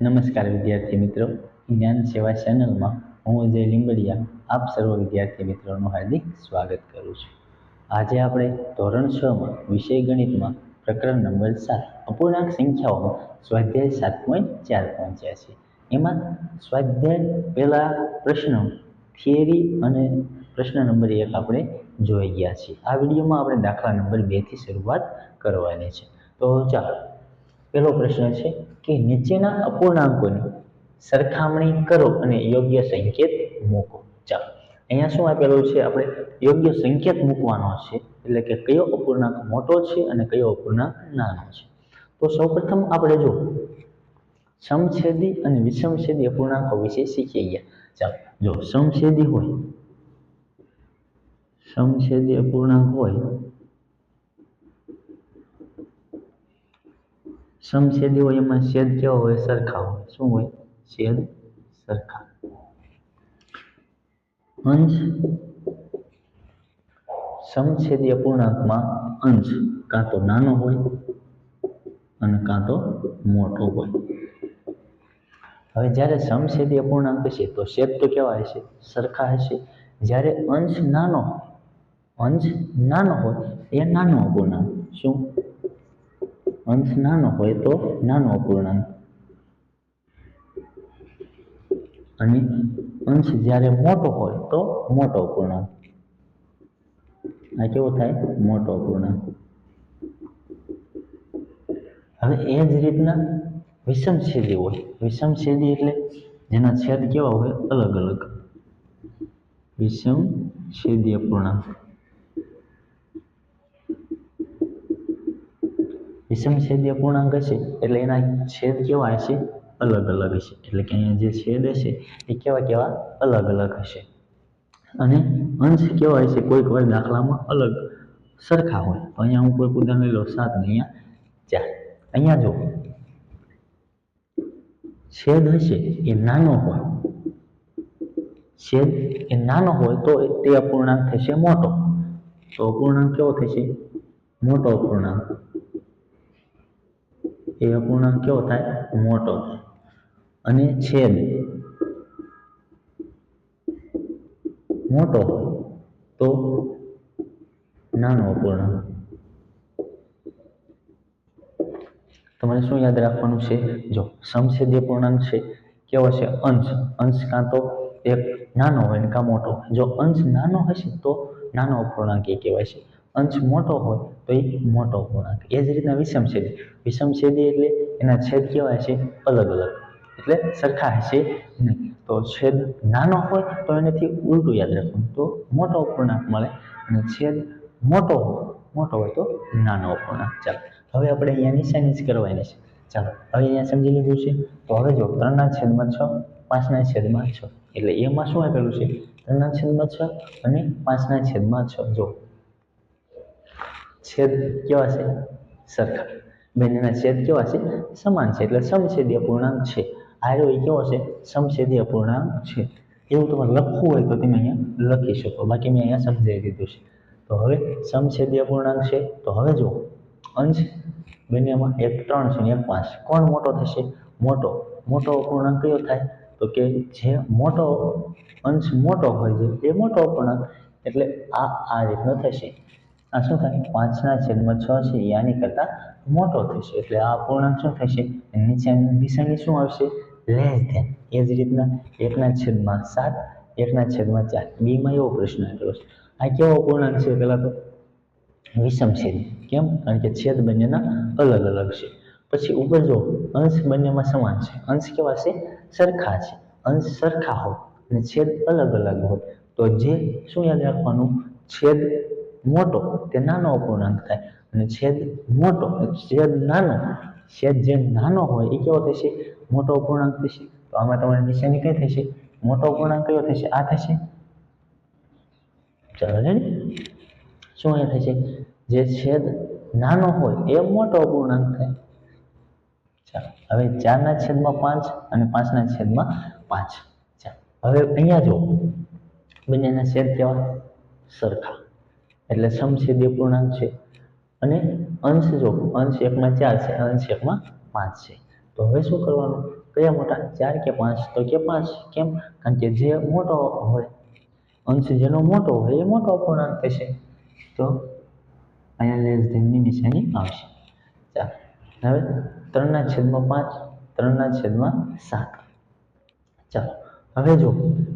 નમસ્કાર વિદ્યાર્થી મિત્રો. જ્ઞાન સેવા ચેનલમાં હું અજય લીંબડિયા આપ સર્વ વિદ્યાર્થી મિત્રોનું હાર્દિક સ્વાગત કરું છું. આજે આપણે ધોરણ છમાં વિષય ગણિતમાં પ્રકરણ નંબર સાત અપૂર્ણાંક સંખ્યાઓમાં સ્વાધ્યાય સાત પોઈન્ટ ચાર પહોંચ્યા છે. એમાં સ્વાધ્યાય પહેલા પ્રશ્ન, થિયરી અને પ્રશ્ન નંબર એક આપણે જોઈ ગયા છીએ. આ વિડીયોમાં આપણે દાખલા નંબર બેથી શરૂઆત કરવાની છે. તો ચાલો પહેલો પ્રશ્ન છે કે નીચેના અપૂર્ણાંકોની સરખામણી કરો અને યોગ્ય સંકેત મૂકો. ચાલો, અહીંયા શું આપેલું છે? આપણે યોગ્ય સંકેત મૂકવાનો છે, એટલે કે કયો અપૂર્ણાંક મોટો છે અને કયો અપૂર્ણાંક નાનો છે. તો સૌપ્રથમ આપણે જો સમછેદી અને વિષમછેદી અપૂર્ણાંકો વિશે શીખી ગયા. ચાલો, જો સમછેદી હોય, સમછેદી અપૂર્ણાંક હોય સમછેદી હોય એમાં છેદ કેવા હોય? સરખા હોય. શું હોય? છેદ સરખા. અંશ. સમછેદી અપૂર્ણાંકમાં અંશ કાં તો નાનો હોય અને કાં તો મોટો હોય. હવે જ્યારે સમછેદી અપૂર્ણાંક હશે તો છેદ તો કેવા હશે? સરખા હશે. જ્યારે અંશ નાનો અંશ નાનો હોય, એ નાનો અપૂર્ણાંક શું? અંશ નાનો હોય તો નાનો અપૂર્ણાંક. અને અંશ જ્યારે મોટો હોય તો મોટો અપૂર્ણાંક. આ કેવો થાય? મોટો અપૂર્ણાંક. હવે એ જ રીતના વિષમછેદી હોય. વિષમછેદી એટલે જેના છેદ કેવા હોય? અલગ અલગ. વિષમ છેદી અપૂર્ણાંક. વિષમછેદી અપૂર્ણાંક હશે એટલે એના છેદ કેવા હશે? અલગ અલગ હશે. એટલે કે અહીંયા જે છેદ હશે, એ કેવા કેવા અલગ અલગ હશે. અને અંશ કેવા હશે? કોઈક વાર દાખલામાં અલગ સરખા હોય. તો અહીંયા હું કોઈક ઉદાહરણ લઈ લઉં. સાત અહીંયા ચાર. અહીંયા જો છેદ હશે એ નાનો હોય. છેદ એ નાનો હોય તો તે અપૂર્ણાંક થશે મોટો. તો અપૂર્ણાંક કેવો થશે? મોટો અપૂર્ણાંક. એ અપૂર્ણાંક કેવો થાય? મોટો. અને છેદ. મોટો તો નાનો અપૂર્ણાંક. તમારે શું યાદ રાખવાનું છે? જો સમછેદી અપૂર્ણાંક છે, કેવો છે? અંશ. અંશ કાં તો એક નાનો હોય ને કાં મોટો. જો અંશ નાનો હશે તો નાનો અપૂર્ણાંક એ કહેવાય છે. અંશ મોટો હોય તો એ મોટો પૂર્ણાંક એ જ રીતના વિષમછેદી વિષમછેદી એટલે એના છેદ કેવા હશે અલગ અલગ. એટલે સરખા હશે નહીં. તો છેદ નાનો હોય તો એનાથી ઉલટું યાદ રાખવું તો મોટો અપૂર્ણાંક મળે અને છેદ મોટો હોય મોટો હોય તો નાનો અપૂર્ણાંક ચાલો. હવે આપણે અહીંયા નિશાની જ કરવાની છે. ચાલો. હવે અહીંયા સમજી લીધું છે. તો હવે જો ત્રણના છેદમાં છ, પાંચના છેદમાં છ. એટલે એમાં શું આપેલું છે? ત્રણના છેદમાં છ અને પાંચના છેદમાં છ. જો છેદ કેવા છે? સરખા. બંનેના છેદ કેવા છે? સમાન છે. એટલે સમછેદીય અપૂર્ણાંક છે. આરો એ કેવો છે? સમછેદીય અપૂર્ણાંક છે. એવું તમારે લખવું હોય તો તમે અહીંયા લખી શકો. બાકી મેં અહીંયા સમજાવી દીધું છે. તો હવે સમછેદીય અપૂર્ણાંક છે. તો હવે જો અંશ બંનેમાં એક ત્રણ છે ને એક પાંચ. કોણ મોટો થશે? મોટો. મોટો અપૂર્ણાંક કયો થાય? તો કે જે મોટો અંશ મોટો હોય છે, એ મોટો અપૂર્ણાંક એટલે આ આ રીતનો થશે. આ શું થાય? પાંચના છેદમાં છ છે એ આની કરતાં મોટો થશે. એટલે આ અપૂર્ણાંક શું થશે? નીચેની નિશાની શું આવશે? લેસ ધેન એ જ રીતના એકના છેદમાં સાત, એકના છેદમાં ચાર. બીમાં એવો પ્રશ્ન આવેલો છે. આ કેવો અપૂર્ણાંક છે? પહેલાં તો વિષમછેદી કેમ? કારણ કે છેદ બંનેના અલગ અલગ છે. પછી ઉપર જો અંશ બંનેમાં સમાન છે. અંશ કેવા છે? સરખા છે. અંશ સરખા હોય અને છેદ અલગ અલગ હોય તો જે શું યાદ રાખવાનું? છેદ મોટો તે નાનો અપૂર્ણાંક થાય. અને છેદ મોટો, છેદ નાનો, છેદ જે નાનો હોય એ કેવો થશે? મોટો અપૂર્ણાંક થશે. તો આમાં તમારી નિશાની કઈ થશે? મોટો અપૂર્ણાંક કયો થશે? આ થશે. ચાલો રેડી શું અહીંયા થશે? જે છેદ નાનો હોય, એ મોટો અપૂર્ણાંક થાય. ચાલો, હવે ચારના છેદમાં પાંચ અને પાંચના છેદમાં પાંચ. ચાલો, હવે અહીંયા જો બંનેના છેદ કેવા? સરખા. એટલે સમછેદી અપૂર્ણાંક છે. અને અંશ જો, અંશ એકમાં ચાર છે, અંશ એકમાં પાંચ છે. તો હવે શું કરવાનું? કયા મોટા? ચાર કે પાંચ? તો કે પાંચ. કેમ? કારણ કે જે મોટો હોય, અંશ જેનો મોટો હોય, એ મોટો અપૂર્ણાંક થશે. તો અહીંયા લેસ ધેનની નિશાની આવશે. ચાલો, હવે ત્રણના છેદમાં પાંચ, ત્રણના છેદમાં સાત. ચાલો, હવે જો,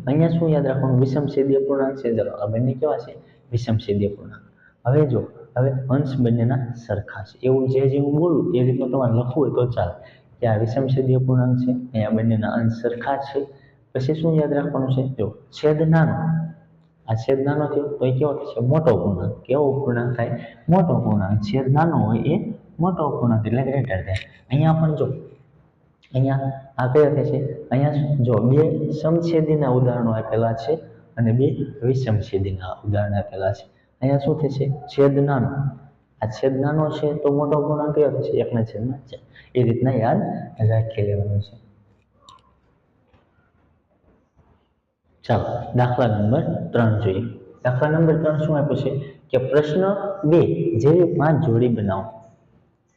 અહીંયા શું યાદ રાખવાનું? વિષમ છેદીય અપૂર્ણાંક છે. ચાલો આ બંને કેવા છે? વિષમ પૂર્ણાંક હવે જો, હવે અંશ બંનેના સરખા છે. એવું જે જે હું બોલું, એ રીતનું તમારે લખવું હોય તો ચાલે. કે આ વિષમ પૂર્ણાંક છે, અહીંયા બંનેના અંશ સરખા છે. પછી શું યાદ રાખવાનું છે? જો, છેદ નાનો. આ છેદ નાનો થયો, તો એ કેવો થશે? મોટો પૂર્ણાંક. કેવો પૂર્ણાંક થાય? મોટો પૂર્ણાંક. છેદ નાનો હોય એ મોટો પૂર્ણાંક એટલે ગ્રેટર થાય અહીંયા પણ જો, અહીંયા આ કયા થશે? અહીંયા? જો, બે સમછેદીના ઉદાહરણો આપેલા છે. અને બે વિષમછેદીના ઉદાહરણ આપેલા છે. અહીંયા શું થશે છેદ નાનો આ છેદ નાનો છે તો મોટો ગુણાંક કયો થશે? એકના છેદમાં છે એ રીતના યાદ રાખી લેવાનું છે. ચાલો, દાખલા નંબર ત્રણ જોઈએ. દાખલા નંબર ત્રણ શું આપ્યું છે? કે પ્રશ્ન બે જેવી પાંચ જોડી બનાવો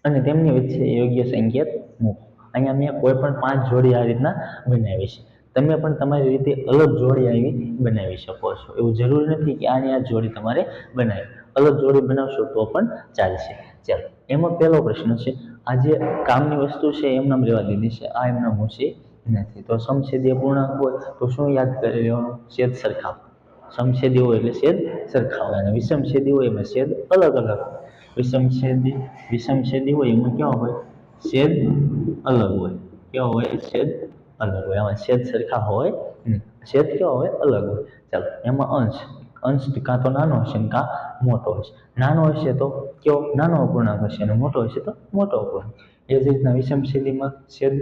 અને તેમની વચ્ચે યોગ્ય સંકેત મૂકો. અહીંયા મેં કોઈ પણ પાંચ જોડી આ રીતના બનાવી છે. તમે પણ તમારી રીતે અલગ જોડી આવી બનાવી શકો છો. એવું જરૂરી નથી કે આની આ જોડી તમારે બનાવી. અલગ જોડી બનાવશો તો પણ ચાલશે. ચાલો, એમાં પહેલો પ્રશ્ન છે, આ જે કામની વસ્તુ છે એમનામ રહેવા દીધી છે. આ એમના મૂછે નથી. તો સમછેદીય પૂર્ણાંક હોય તો શું યાદ કરી લેવાનું? છેદ સરખાવ સમછેદી હોય એટલે છેદ સરખા અને વિષમછેદી હોય એમાં છેદ અલગ અલગ વિષમછેદી વિષમછેદી હોય એમાં કેવા હોય? છેદ અલગ હોય. કેવા હોય? છેદ અલગ હોય. આમાં છેદ સરખા હોય. છેદ કેવા હોય? અલગ હોય. ચાલો એમાં અંશ. અંશ કાં તો નાનો હશે ને કાં મોટો હશે. નાનો હશે તો કેવો? નાનો અપૂર્ણાંક હશે. અને મોટો હશે તો મોટો અપૂર્ણાંક. એ જ રીતના વિષમછેદીમાં છેદ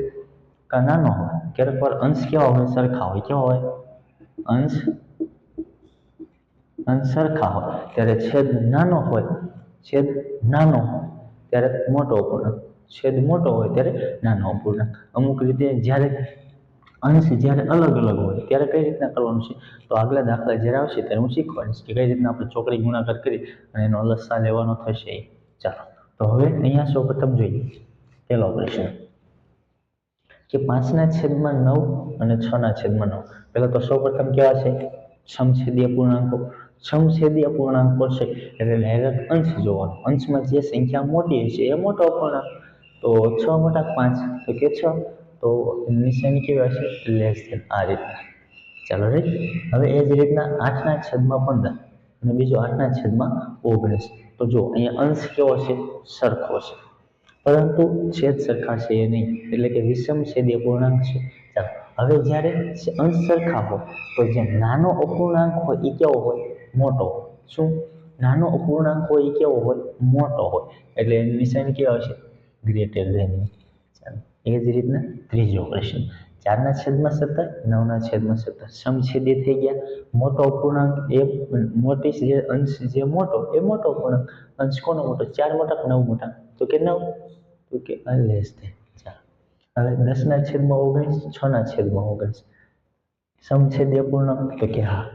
કાં નાનો હોય? ક્યારેક પર અંશ કેવા હોય? સરખા હોય. કેવા હોય? અંશ અંશ સરખા હોય. ત્યારે છેદ નાનો હોય. છેદ નાનો હોય. ત્યારે મોટો અપૂર્ણાંક. છેદ મોટો હોય ત્યારે નાનો અપૂર્ણાંક. અમુક રીતે જ્યારે અંશ જ્યારે અલગ અલગ હોય, ત્યારે કઈ રીતના કરવાનું છે? તો આગલા દાખલા જ્યારે આવશે, ત્યારે હું શીખવાડીશ કે કઈ રીતના આપણે ચોકડી ગુણાકાર કરી અને એનો લસા લેવાનો થશે એ. ચાલો, તો હવે અહીંયા સૌ પ્રથમ જોઈએ. પહેલો પ્રશ્ન. કે પાંચના છેદમાં નવ અને છના છેદમાં નવ. પહેલાં તો સૌ પ્રથમ કેવા છે? સમછેદીય પૂર્ણાંકો. સમછેદીય પૂર્ણાંકો છે, એટલે ડાયરેક્ટ અંશ જોવાનો. અંશમાં જે સંખ્યા મોટી હશે, એ મોટો અપૂર્ણાંક તો છ મોટા પાંચ. તો કે છ? તો નિશાની કેવી હશે? લેસ ધેન આ રીતના. ચાલો રાઈટ હવે એ જ રીતના આઠના છેદમાં પંદર અને બીજો આઠના છેદમાં ઓગણીસ. તો જો અહીંયા અંશ કેવો છે સરખો છે પરંતુ છેદ સરખા છે એ નહીં. એટલે કે વિષમ છેદીય પૂર્ણાંક છે. ચાલો, હવે જ્યારે અંશ સરખા હોય, તો જે નાનો અપૂર્ણાંક હોય એ કેવો હોય? મોટો. શું? નાનો અપૂર્ણાંક હોય એ કેવો હોય? મોટો હોય. એટલે નિશાની કેવા હશે ગ્રેટર ધેન ચાલો એ જ રીતના ત્રીજો પ્રશ્ન. ચારના છેદમાં સત્તર, નવના છેદમાં સત્તર. સમછેદી થઈ ગયા. મોટો અપૂર્ણાંક એ, મોટી જે અંશ, જે મોટો, એ મોટો અપૂર્ણાંક અંશ કોનો મોટો? ચાર મોટા નવ મોટા? તો કે નવ. તો કે લેસ થાય ચાલો હવે દસના છેદમાં ઓગણીસ, છના છેદમાં ઓગણીસ. સમછેદી અપૂર્ણાંક તો કે હા.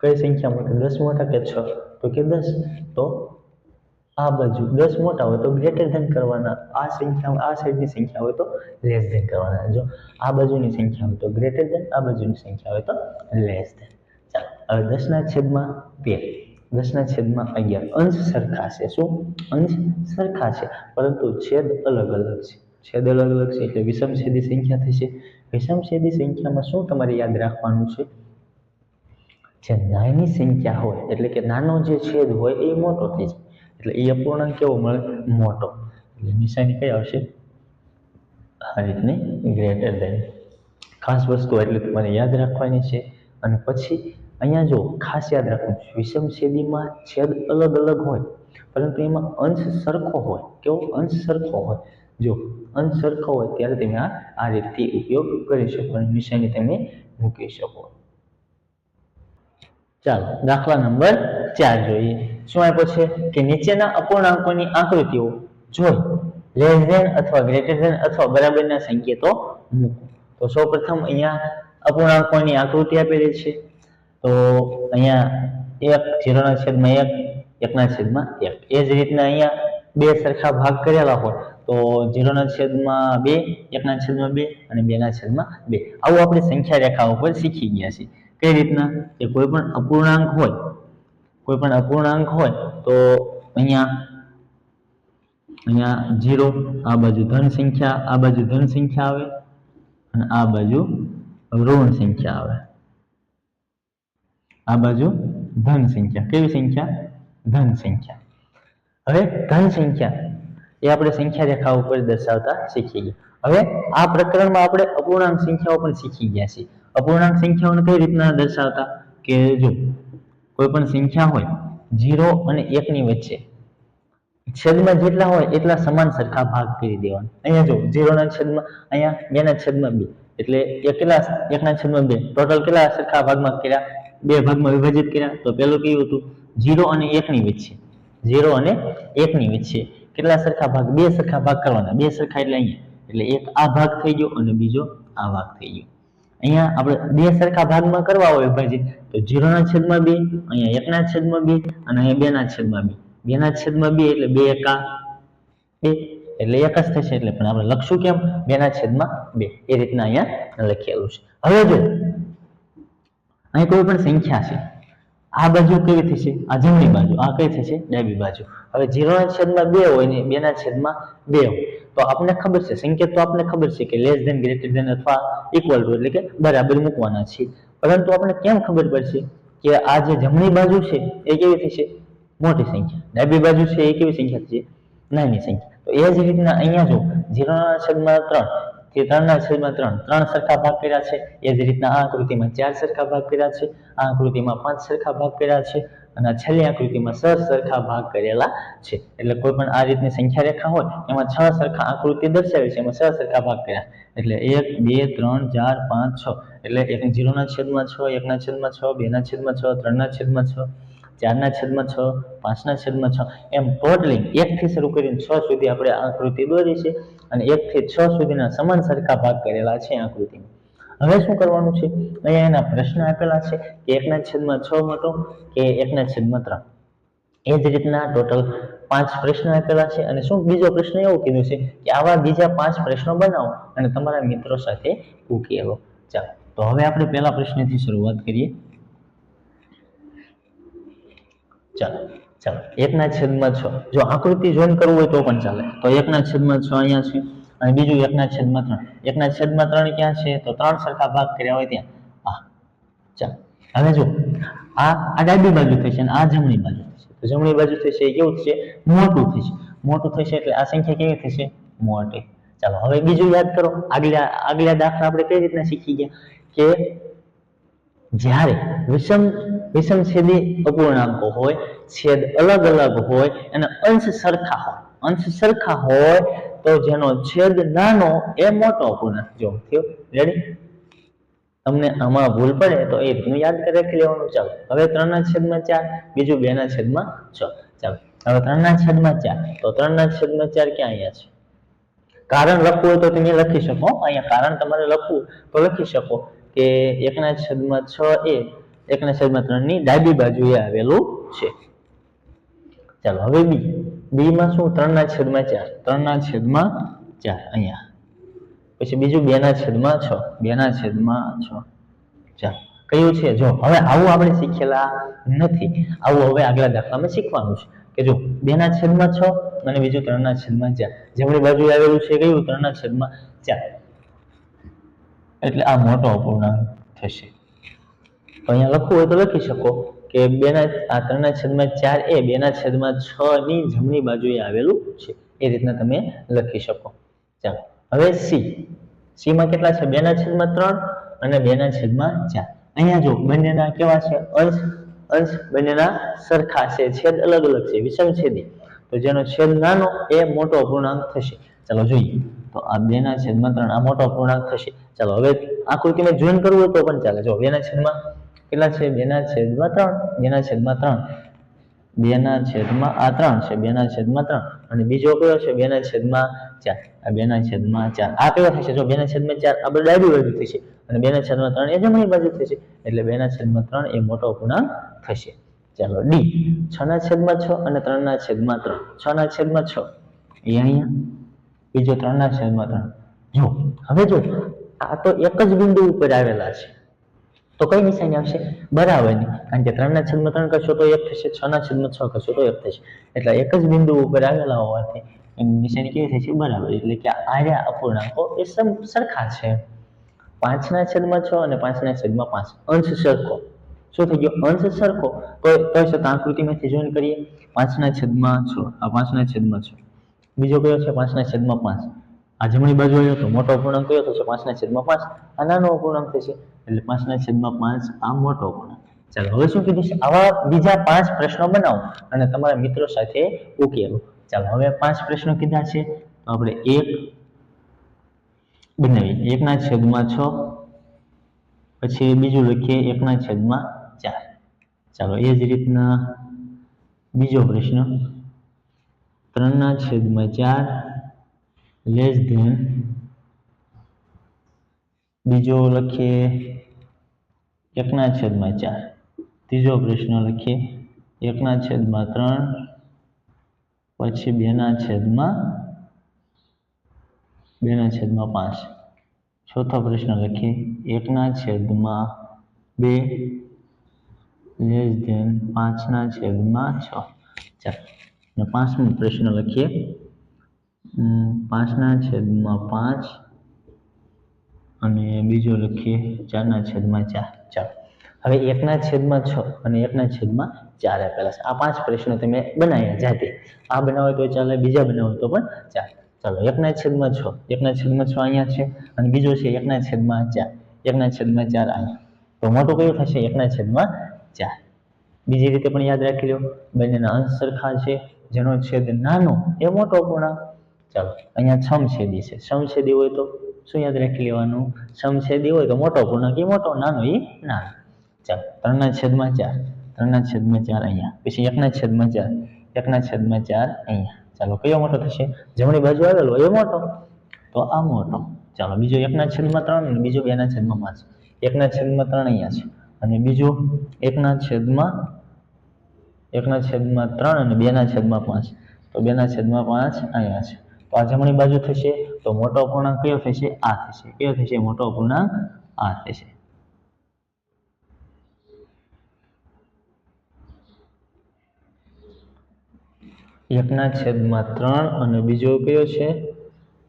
કઈ સંખ્યા મોટી? દસ મોટા કે છ? તો કે દસ. તો આ બાજુ દસ મોટા હોય તો ગ્રેટર ધેન કરવાના, આ સંખ્યા, આ સાઈડની સંખ્યા હોય તો લેસ ધેન કરવાના. જો આ બાજુની સંખ્યા હોય તો ગ્રેટર ધેન આ બાજુની સંખ્યા હોય તો લેસ ધેન ચાલો, હવે દસના છેદમાં બે. દસના છેદમાં અગિયાર. અંશ સરખા છે. શું? અંશ સરખા છે. પરંતુ છેદ અલગ અલગ છે. છેદ અલગ અલગ છે એટલે વિષમછેદી સંખ્યા થશે. વિષમછેદી સંખ્યામાં શું તમારે યાદ રાખવાનું છે? જે નાની સંખ્યા હોય, એટલે કે નાનો જે છેદ હોય એ મોટો થઈ જાય. એટલે એ અપૂર્ણાંક કેવો મળે? મોટો. એટલે નિશાની કઈ આવશે? આ રીતની ગ્રેટર દેન ખાસ વસ્તુ એટલે તમારે યાદ રાખવાની છે. અને પછી અહીંયા જો ખાસ યાદ રાખવું. વિષમ છેદીમાં છેદ અલગ અલગ હોય, પરંતુ એમાં અંશ સરખો હોય. કેવો? અંશ સરખો હોય. જો અંશ સરખો હોય ત્યારે તમે આ આ રીતથી ઉપયોગ કરી શકો અને નિશાની તમે મૂકી શકો. ચાલો, દાખલા નંબર ચાર જોઈએ. શું આપ્યો છે કે નીચેના અપૂર્ણાંકોની આકૃતિઓ જોઈ. લેસ ધેન અથવા ગ્રેટર ધેન અથવા બરાબરના સંકેતો મૂકો. તો સૌપ્રથમ અહીંયા અપૂર્ણાંકોની આકૃતિ આપેલી છે. તો અહીંયા એક જીરોના છેદમાં એક, એકના છેદમાં એક. એ જ રીતના અહીંયા બે સરખા ભાગ કરેલા હોય. તો જીરોના છેદમાં બે, એકના છેદમાં બે અને બેના છેદમાં બે. આવું આપણે સંખ્યા રેખા ઉપર શીખી ગયા છીએ. કઈ રીતના? કે કોઈ પણ અપૂર્ણાંક હોય કોઈ પણ અપૂર્ણાંક હોય તો અહીંયા અહીંયા જીરો આ બાજુ ધન સંખ્યા આ બાજુ ધન સંખ્યા આવે અને આ બાજુ ઋણ સંખ્યા આવે. આ બાજુ ધન સંખ્યા કેવી સંખ્યા? ધન સંખ્યા હવે ધન સંખ્યા એ આપણે સંખ્યા રેખા ઉપર દર્શાવતા શીખી ગયા. હવે આ પ્રકરણમાં આપણે અપૂર્ણાંક સંખ્યાઓ પણ શીખી ગયા છીએ. અપૂર્ણાંક સંખ્યાઓને કઈ રીતના દર્શાવતા? કે જો કોઈ પણ સંખ્યા હોય, જીરો અને એકની વચ્ચે. છેદમાં જેટલા હોય, એટલા સમાન સરખા ભાગ કરી દેવાના. અહીંયા જો જીરોના છેદમાં, અહીંયા બેના છેદમાં બે. એટલે એકલા, એકના છેદમાં બે. ટોટલ કેટલા સરખા ભાગમાં કર્યા? બે ભાગમાં વિભાજિત કર્યા. તો પેલું કેવું હતું? ઝીરો અને એકની વચ્ચે. ઝીરો અને એકની વચ્ચે. કેટલા સરખા ભાગ? બે સરખા ભાગ કરવાના. બે સરખા એટલે અહીંયા. એટલે એક આ ભાગ થઈ ગયો અને બીજો આ ભાગ થઈ ગયો. અહીંયા આપણે બે સરખા ભાગમાં કરવા હોય વિભાજિત તો ઝીરોના છેદમાં બે, અહીંયા એકના છેદમાં બે અને અહીંયા બેના છેદમાં બે. બેના છેદમાં બે એટલે બે એકા બે. એટલે એક જ થશે એટલે પણ આપણે લખશું કેમ? બેના છેદમાં બે. એ રીતના અહીંયા લખેલું છે. હવે જો, અહીં કોઈ પણ સંખ્યા છે, આ બાજુ કેવી થશે? આ જમણી બાજુ. આ કઈ થશે? ડાબી બાજુ. હવે ઝીરોના છેદમાં બે હોય ને બેના છેદમાં બે હોય. તો આપણને ખબર છે, સંકેત તો આપણને ખબર છે કે લેસ ધેન ગ્રેટર ધેન અથવા ઇક્વલ ટુ એટલે કે બરાબર મૂકવાના છે પરંતુ આપણે કેમ ખબર પડશે કે આ જે જમણી બાજુ છે, એ કેવી થશે? મોટી સંખ્યા. ડાબી બાજુ છે, એ કેવી સંખ્યા છે નાની સંખ્યા. તો એ જ રીતના અહીંયા જો ઝીરોના છેદમાં ત્રણ તે ત્રણના છેદમાં ત્રણ ત્રણ સરખા ભાગ કર્યા છે, એ જ રીતના આ આકૃતિમાં ચાર સરખા ભાગ કર્યા છે, આ આકૃતિમાં પાંચ સરખા ભાગ કર્યા છે અને છેલ્લી આકૃતિમાં છ સરખા ભાગ કરેલા છે. એટલે કોઈ પણ આ રીતની સંખ્યા રેખા હોય, એમાં છ સરખા આકૃતિ દર્શાવી છે, એમાં છ સરખા ભાગ કર્યા. એટલે એક, બે, ત્રણ, ચાર, પાંચ, છ. એટલે એક જીરોના છેદમાં છ, એકના છેદમાં છ, બેના છેદમાં છ, ત્રણના છેદમાં છ, ચારના છેદમાં છ, પાંચના છેદમાં છ. એમ ટોટલી એકથી શરૂ કરીને છ સુધી આપણે આકૃતિ દોરી છે અને એકથી છ સુધીના સમાન સરખા ભાગ કરેલા છે આકૃતિમાં. હવે શું કરવાનું છે? અહીંયા એના પ્રશ્ન આપેલા છે કે એકના છેદમાં છ મોટો કે એકના છેદમાં ત્રણ. એ જ રીતના ટોટલ પાંચ પ્રશ્ન આપેલા છે અને શું બીજો પ્રશ્ન એવો કીધું છે કે આવા બીજા પાંચ પ્રશ્નો બનાવો અને તમારા મિત્રો સાથે ઉકેલો ચાલો, તો હવે આપણે પહેલા પ્રશ્નથી શરૂઆત કરીએ. ચાલો ચાલો, એકના છેદમાં છ. જો આકૃતિ જોઈન કરવું હોય તો પણ ચાલે. તો એકના છેદમાં છ અહીંયા છે. અને બીજું એકના છેદમાં ત્રણ. એકના છેદમાં ત્રણ ક્યાં છે? તો ત્રણ સરખા ભાગ કર્યા હોય ત્યાં. આ હવે જો આ આ ડાબી બાજુ થશે અને આ જમણી બાજુ થશે. જમણી બાજુ થશે એ કેવું થશે? મોટું થશે. મોટું થશે એટલે આ સંખ્યા કેવી થશે? મોટી. ચાલો, હવે બીજું યાદ કરો. આગલા આગલા દાખલા આપણે કઈ રીતના શીખી ગયા? કે જ્યારે વિષમ વિષમ છેદી અપૂર્ણાંકો હોય, છેદ અલગ અલગ હોય, અને અંશ સરખા હોય. અંશ સરખા હોય તો જેનો છેદ નાનો એ મોટો અપૂર્ણાંક જો. થયો? રેડી તમને આમાં ભૂલ પડે તો એ હું યાદ રાખી લેવાનું. ચાલો, હવે ત્રણના છેદમાં ચાર, બીજું બેના છેદમાં છ. ચાલો, હવે ત્રણના છેદમાં ચાર. તો ત્રણના છેદમાં ચાર ક્યાં અહીંયા છે? કારણ લખવું હોય તો તમે લખી શકો. અહીંયા કારણ તમારે લખવું તો લખી શકો કે એકના છેદમાં છ એ એકના છેદમાં ત્રણની ડાબી બાજુએ આવેલું છે. ચાલો, હવે બી. બી માં શું? ત્રણના છેદમાં ચાર. ત્રણના છેદમાં ચાર. અહીંયા. પછી બીજું બેના છેદમાં છ. બેના છેદમાં છ. ચાર. કયું છે? જો, હવે આવું આપણે શીખેલા નથી. આવું હવે આગલા દાખલામાં શીખવાનું છે. કે જો, બેના છેદમાં છ અને બીજું ત્રણના છેદમાં ચાર. જમણી બાજુ આવેલું છે કયું? ત્રણના છેદમાં ચાર. એટલે આ મોટો અપૂર્ણાંક થશે. અહીંયા લખવું હોય તો લખી શકો. કે બેના આ ત્રણના છેદમાં ચાર એ બેના છેદમાં ની જમણી બાજુએ આવેલું છે. એ રીતના તમે લખી શકો. ચાલો, હવે સી. સી માં કેટલા છે? બેના છેદમાં ત્રણ અને બેના છેદમાં ચાર. અહીંયા જો બંનેના કેવા છે? અંશ અંશ બંનેના સરખા છે. છેદ અલગ અલગ છે. વિષમ છેદી. તો જેનો છેદ નાનો એ મોટો અપૂર્ણાંક થશે. ચાલો જોઈએ. તો આ બેના છેદમાં ત્રણ, આ મોટો અપૂર્ણાંક થશે. ચાલો, હવે આકૃતિમાં જોઈન કરવું હોય તો પણ ચાલે. જો બેના છેદમાં કેટલા છે બેના છેદમાં ત્રણ બેના છેદમાં ત્રણ બેના છેદમાં આ ત્રણ છે બેના છેદમાં ત્રણ અને બીજો કયો છે બેના છેદમાં ચાર આ બેના છેદમાં ચાર આ કયો થશે જો બેના છેદમાં ચાર આ બધું ડાબી બાજુ થશે અને બેના છેદમાં ત્રણ એ જમણી બાજુ થશે એટલે બેના છેદમાં ત્રણ એ મોટો અપૂર્ણાંક થશે ચાલો ડી છ ના છેદમાં છ અને ત્રણના છેદમાં ત્રણ છ ના છેદમાં છ એ અહીંયા બીજો ત્રણના છેદમાં ત્રણ જો હવે જો આ તો એક જ બિંદુ ઉપર આવેલા છે તો કઈ નિશાની આવશે? બરાબરની કારણ કે ત્રણના છેદમાં ત્રણ કરશો તો એક થશે છ ના છેદમાં છ કરશો તો એક થશે. એટલે એક જ બિંદુ ઉપર આવેલા હોવાથી એની નિશાની કેવી થશે? બરાબર. એટલે કે આર્યા અપૂર્ણાંકો એ સમ, સરખા છે. પાંચના છેદમાં છ અને પાંચના છેદમાં પાંચ. અંશ સરખો. શું થઈ ગયો? અંશ સરખો. તો તો છતાં આકૃતિમાંથી જોઈન કરીએ. પાંચના છેદમાં છ. આ પાંચના છેદમાં છ. બીજો કયો છે? પાંચના છેદમાં પાંચ. આ જમણી બાજુ આવ્યો તો મોટો અપૂર્ણાંક કયો થશે? પાંચના છેદમાં પાંચ. આ નાનો અપૂર્ણાંક થશે. એટલે પાંચના છેદમાં પાંચ, આ મોટો અપૂર્ણાંક ચાલો, હવે શું કીધું છે? આવા બીજા પાંચ પ્રશ્નો બનાવો અને તમારા મિત્રો સાથે ઉકેલો. ચાલો, હવે પાંચ પ્રશ્નો કીધા છે. તો આપણે એક બનાવીએ. એકના છેદમાં છ, પછી બીજું લખીએ એકના છેદમાં ચાર. ચાલો, એ જ રીતના બીજો પ્રશ્ન. ત્રણના છેદમાં ચાર લેસ ધેન બીજો લખીએ એકના છેદમાં ચાર. ત્રીજો પ્રશ્ન લખીએ એકના છેદમાં ત્રણ. પછી બેના છેદમાં બેના છેદમાં પાંચ. ચોથો પ્રશ્ન લખીએ એકના છેદમાં બે લેસ ધેન પાંચના છેદમાં છ. ચાર અને પાંચમો પ્રશ્ન લખીએ પાંચના છેદમાં પાંચ. અને બીજો લખીએ ચારના છેદમાં ચાર. ચાલો. હવે એકના છેદમાં છ અને એકના છેદમાં ચાર આપેલા છે. આ પાંચ પ્રશ્નો તમે બનાવ્યા જાતે. આ બનાવો તો ચાલે, બીજા બનાવો તો પણ ચાલે. ચાલો, એકના છેદમાં છ. એકના છેદમાં છ અહીંયા છે અને બીજો છે એકના છેદમાં ચાર. એકના છેદમાં ચાર અહીંયા. તો મોટો કયો થશે? એકના છેદમાં ચાર. બીજી રીતે પણ યાદ રાખી લો. બંનેના અંશ સરખા છે. જેનો છેદ નાનો એ મોટો પૂર્ણાંક ચાલો, અહીંયા સમછેદી છે. સમછેદી હોય તો શું યાદ રાખી લેવાનું? સમછેદી હોય તો મોટો પૂર્ણાંક એ મોટો નાનો એ નાનો. ચાલો, ત્રણના છેદમાં ચાર. ત્રણના છેદમાં ચાર અહીંયા. પછી એકના છેદમાં ચાર. એકના છેદમાં ચાર અહીંયા. ચાલો, કયો મોટો થશે? જમણી બાજુ આવેલો એ મોટો. તો આ મોટો. ચાલો, બીજો એકના છેદમાં ત્રણ અને બીજો બેના છેદમાં પાંચ. એકના છેદમાં ત્રણ અહીંયા છે. અને બીજો એકના છેદમાં એકના છેદમાં ત્રણ અને બેના છેદમાં પાંચ. તો બેના છેદમાં પાંચ અહીંયા છે. તો આ જમણી બાજુ થશે, તો મોટો અપૂર્ણાંક કયો થશે? આ થશે. કયો થશે? મોટો અપૂર્ણાંક આ થશે. એકના છેદમાં ત્રણ અને બીજો કયો છે?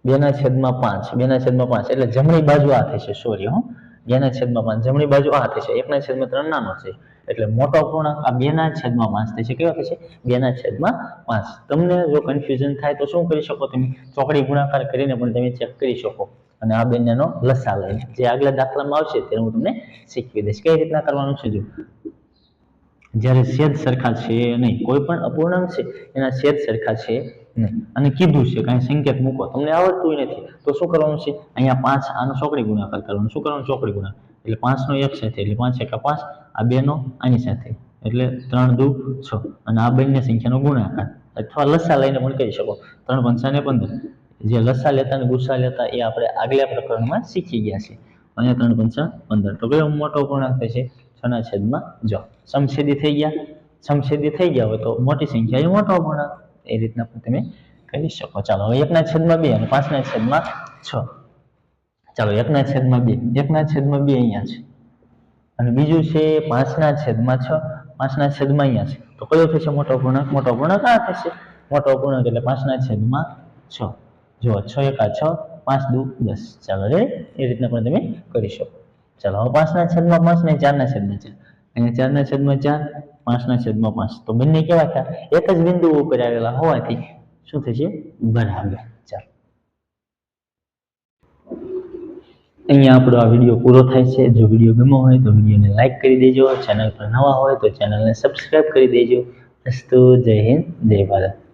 બેના છેદમાં પાંચ. બેના છેદમાં પાંચ. એટલે જમણી બાજુ આ થશે. સોરી હો. બેના છેદમાં પાંચ. જમણી બાજુ આ થશે એકના છેદમાં ત્રણ નાનો છે. એટલે મોટો અપૂર્ણાંક આ બેના છેદમાં પાંચ થશે કેવા થશે બેના છેદમાં પાંચ. તમને જો કન્ફ્યુઝન થાય તો શું કરી શકો તમે? ચોકડી ગુણાકાર કરીને પણ તમે ચેક કરી શકો. અને આ બંનેનો લસા લઈને જે આગલા દાખલામાં આવશે ત્યારે હું તમને શીખવી દઈશ. કઈ રીતના કરવાનું છે જો? જ્યારે છેદ સરખા છે નહીં, કોઈ પણ અપૂર્ણાંક છે, એના છેદ સરખા છે નહીં. અને કીધું છે કાંઈ સંકેત મૂકો, તમને આવડતું નથી, તો શું કરવાનું છે? અહીંયા પાંચ, આનો ચોકડી ગુણાકાર કરવાનો. શું કરવાનું ચોકડી ગુણાકાર? એટલે પાંચનો એક સાથે, એટલે પાંચ એકા પાંચ, આ બેનો આની સાથે. એટલે ત્રણ, દુ, છ. અને આ બંને સંખ્યાનો ગુણાકાર. અથવા લસા લઈને પણ કહી શકો. ત્રણ પંચાને પંદર. જે લસા લેતા અને ગુસ્સા લેતા, એ આપણે આગલા પ્રકરણમાં શીખી ગયા છે અહીંયા ત્રણ પંચા પંદર. તો કયો મોટો પૂર્ણાંક થશે? છના છેદમાં જો. સમછેદી થઈ ગયા. સમછેદી થઈ ગયા હોય તો મોટી સંખ્યા એ મોટો અપૂર્ણાંક એ રીતના પણ તમે કરી શકો. ચાલો, હવે એકના છેદમાં બે અને પાંચના છેદમાં છ. ચાલો, એકના છેદમાં બે. એકના છેદમાં બે અહીંયા છે. અને બીજું છે પાંચના છેદમાં છ. પાંચના છેદમાં અહીંયા છે. તો કયો થશે? મોટો અપૂર્ણાંક મોટો અપૂર્ણાંક આ થશે. મોટો અપૂર્ણાંક એટલે પાંચના છેદમાં છ. જો છ એકા છ, પાંચ દુ દસ. ચાલો રે. એ રીતના પણ તમે કરી શકો. ચાલો, હવે પાંચના છેદમાં પાંચ ને ચારના છેદમાં ચાર. અહીંયા ચારના છેદમાં ચાર, પાંચના છેદમાં પાંચ. તો બંને કેવા થયા? એક જ બિંદુ ઉપર આવેલા હોવાથી શું થશે? બરાબર. અહીંયા આપણો આ વીડિયો પૂરો થાય છે. જો વીડિયો ગમ્યો હોય તો વિડીયોને લાઇક કરી દેજો. ચેનલ પર નવા હોય તો ચેનલને સબસ્ક્રાઈબ કરી દેજો. અસ્તુ, જય હિન્દ, જય ભારત.